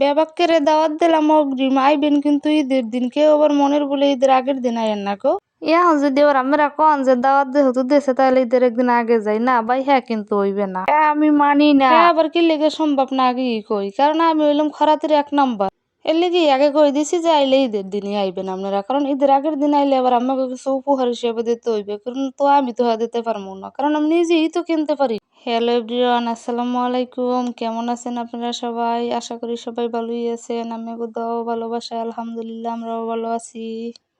বেবাককে দাওয়াত দিলাম অগ্রিম আইবেন কিন্তু ঈদের দিন কেউ আবার মনের বলে ঈদের আগের দিন আইয়েন না গো। এখন যদি ওর আমরা কন যে দাওয়াত যেহেতু দেশে তাহলে ঈদের একদিন আগে যাই। না ভাই হ্যাঁ কিন্তু হইবে না। হ্যাঁ আমি মানি না। আবার কি লেগে সম্ভব না আগে কই? কারণ আমি হইলাম খরাতের এক নম্বর। এর লেগে আগে কই দিছি যে আইলে ঈদের দিনই আইবেন আপনারা। কারণ ঈদের আগের দিন আইলে আবার আমাকে কিছু উপহার হিসেবে দিতে হইবে। কারণ তো আমি তো আর দিতে পারব না। কারণ আমি নিজেই তো কিনতে পারি। হ্যালো এভরিওয়ান আসসালামু আলাইকুম। কেমন আছেন আপনারা সবাই? আশা করি সবাই ভালোই আছেন। আমি দাও ভালোবাসা আলহামদুলিল্লাহ, আমরাও ভালো আছি।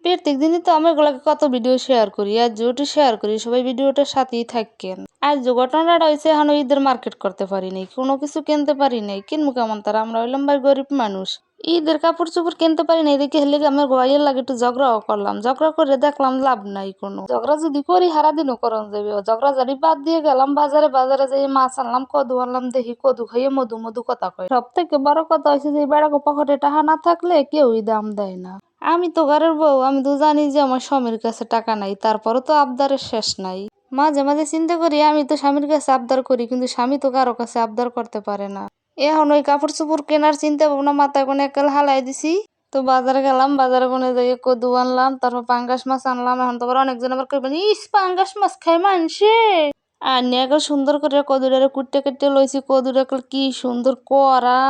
প্রত্যেক দিনই তো আমি এগুলোকে কত ভিডিও শেয়ার করি, আর যেটি শেয়ার করি, সবাই ভিডিওটার সাথেই থাকেন। আর যে ঘটনাটা হয়েছে, এখন ঈদের মার্কেট করতে পারি নাই, কোনো কিছু কিনতে পারি নাই, কিনবো কেমন তারা? আমরা হইলাম ভাই গরিব মানুষ। ঈদের কাপড় চোপড় কিনতে পারি নাই, দেখে হেলে আমার গোয়াইয়ের লাগে একটু ঝগড়াও করলাম। ঝগড়া করে দেখলাম লাভ নাই কোনো। ঝগড়া যদি করি হারা দিনও করন যাবে ঝগড়া জারি বাদ দিয়ে গেলাম, বাজারে বাজারে যাই, মাছ আনলাম, কদু আনলাম, দেখি কদু খাইয়ে মধু মধু কথা কয়। সব থেকে বড় কথা হয়েছে যে বেড়াকো পকেটে টাকা না থাকলে কেউই দাম দেয় না। আমি তো ঘরের বউ, আমি তো জানি যে আমার স্বামীর কাছে টাকা নাই, তারপরও তো আবদারের শেষ নাই। মাঝে মাঝে চিন্তা করি, আমি তো স্বামীর কাছে আবদার করি, কিন্তু স্বামী তো কারও কাছে আবদার করতে পারে না। এখন ওই কাপড় চোপড় কেনার চিন্তা ভাবনা মাথায় কোনো একাল হালাই দিছি। তো বাজারে গেলাম, বাজারে কোনো যাই কদু আনলাম, তারপর পাঙ্গাস মাছ আনলাম, এখন তো আবার অনেকজন আবার কইবেন ইস, পাঙ্গাস মাছ খাই মানছে আর নিয়ে সুন্দর করে কদুটারে কুটতে কুটতে লইছি কদুটা কি সুন্দর করা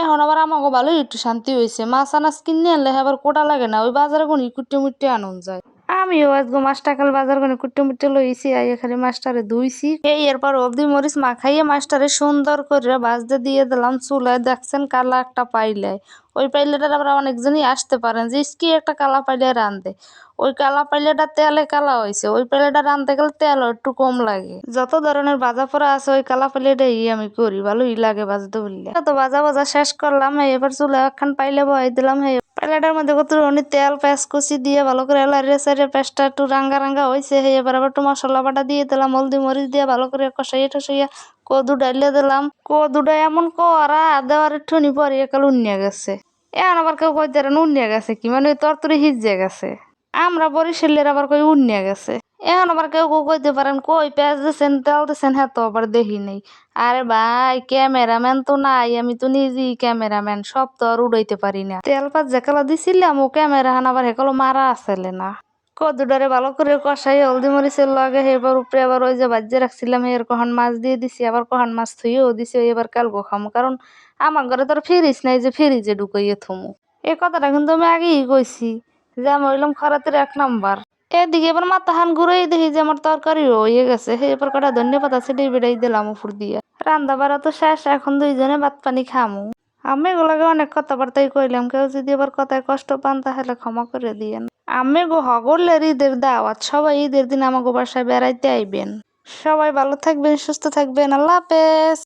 এখন আবার আমাকে ভালো একটু শান্তি হয়েছে মাছ আনাজ কিনে আনলে আবার কোটা লাগে না, ওই বাজারে কোনো ইকুট্টে মুট্টে আনন যায়। আমিও আজকে মাছটা কাল বাজার করে কুটে মুটে লইছি আর এখানে মাছটারে ধুইছি। এই এরপর অবধি মরিচ মাখাইয়ে মাছটারে সুন্দর করে বাজতে দিয়ে দিলাম, চুলায় দেখছেন কালা একটা পাইলে। ওই পাইলেটার আবার অনেকজনই আসতে পারেন, যে কি একটা কালা পাইলে রান্ধে ওই কালা পাইলেটা তেলে কালা হয়েছে ওই পাইলেটা রাঁধতে গেলে তেল একটু কম লাগে। যত ধরনের বাজা পোড়া আছে, ওই কালা পাইলেটাই আমি করি, ভালোই লাগে ভাজতে বললে। তো বাজা বাজা শেষ করলাম এবার চুলে একখান পাইলে বহাই দিলাম হে মধ্যে কত অনেক তেল পেঁয়াজ কুচি দিয়ে ভালো করে লাইরে সাইরে পেঁয়াজটা একটু রাঙ্গা রাঙ্গা হয়েছে হে এবার আবার একটু মশলা বাটা দিয়ে দিলাম, হলদি মরিচ দিয়ে ভালো করে কষাইয়ে টসাইয়া কদু ডাইলে দিলাম। কদুটা এমন করা দেওয়ার একটু পরে একাল উন্নিয়া গেছে। এখন আবার কেউ কইতে উন্নিয়া গেছে কি মানে তরতরি হিজে গেছে। আমরা বরিশালের আবার কই উন্নিয়া গেছে। এখন আবার কেউ কেউ কইতে পারেন, কই পেঁয়াজ দিয়েছেন তেল দিয়েছেন হ্যাঁ তো আবার দেখি নেই। আরে ভাই, ক্যামেরাম্যান তো নাই, আমি তো নিজেই ক্যামেরাম্যান, সব তো আর উড়াইতে পারি না। তেল পাত যেকালা দিছিলাম, ও ক্যামেরা হান আবার হেকালো মারা আসলে না। কদুডারে ভালো করে কষাই হলদি মরিচের লগে, এবার উপরে আবার ওই যে বাজ্যে রাখছিলাম, এর কখন মাছ দিয়ে দিছি, আবার কখন মাছ থুইও দিছি এবার কালগো খামো, কারণ আমার ঘরে তো ফ্রিজ নাই যে ফ্রিজে ঢুকাইয়ে থমু। এই কথাটা কিন্তু আমি আগেই কইছি, যে আমি হইলাম খরাতের এক নাম্বার। এদিকে এবার মাথা হান ঘুরেই দেখি যে আমার তরকারি হয়ে গেছে। সেই এবার কটা ধন্যবাদ আছে বেড়াই দিলাম উপর দিয়ে। রান্না বাড়া তো শেষ, এখন দুইজনে ভাত পানি খামু। আমি এগুলাকে অনেক কথাবার্তাই কইলাম, কেউ যদি এবার কথায় কষ্ট পান তাহলে ক্ষমা করে দিয়েন। আমি গো হগলের ঈদের দাওয়াত, সবাই ঈদের দিন আমাকে বাসায় বেড়াইতে আইবেন। সবাই ভালো থাকবেন, সুস্থ থাকবেন, আল্লাহ হাফেজ।